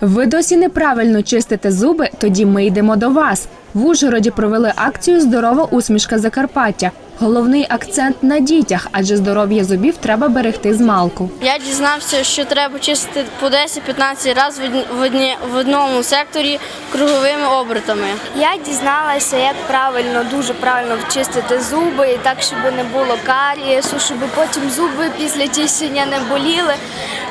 Ви досі неправильно чистите зуби, тоді ми йдемо до вас. В Ужгороді провели акцію Здорова усмішка Закарпаття. Головний акцент на дітях, адже здоров'я зубів треба берегти з малку. Я дізнався, що треба чистити по 10-15 разів в одні- в, одному секторі круговими обертами. Я дізналася, як правильно, дуже правильно вчистити зуби, і так, щоб не було карієсу, щоб потім зуби після чищення не боліли,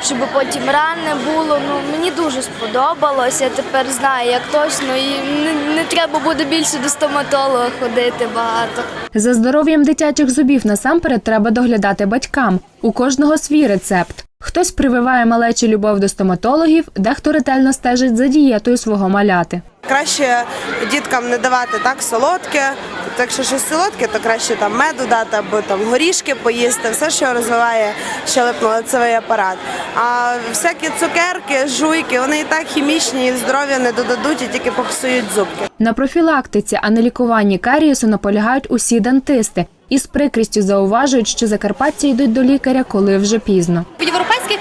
щоб потім ран не було. Ну мені дуже сподобалось. Я тепер знаю, як точно, і не, не треба буде більше до стоматолога ходити багато. За здоров'ям дитячих зубів насамперед треба доглядати батькам. У кожного свій рецепт. Хтось прививає малечі любов до стоматологів, дехто ретельно стежить за дієтою свого маляти. Краще діткам не давати так солодке. Тобто, якщо щось солодке, то краще там меду дати або там горішки поїсти, все, що розвиває щелепно-лицевий апарат. А всякі цукерки, жуйки, вони і так хімічні, і здоров'я не додадуть і тільки попсують зубки. На профілактиці, а не лікуванні карієсу наполягають усі дантисти. І з прикрістю зауважують, що закарпатці йдуть до лікаря, коли вже пізно.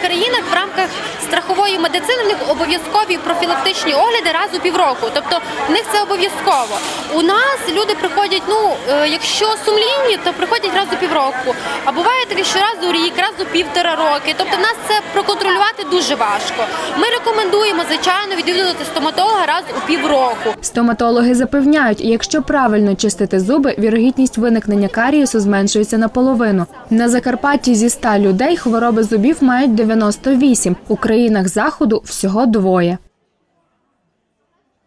Країнах в рамках страхової медицини в них обов'язкові профілактичні огляди раз у півроку. Тобто в них це обов'язково. У нас люди приходять, ну е, якщо сумлінні, то приходять раз у півроку. А буває таке, що раз у рік, раз у півтора роки. Тобто в нас це проконтролювати дуже важко. Ми рекомендуємо звичайно відвідувати стоматолога раз у півроку. Стоматологи запевняють, якщо правильно чистити зуби, вірогідність виникнення карієсу зменшується наполовину. На Закарпатті зі 100 людей хвороби зубів мають 98, у країнах заходу всього двоє.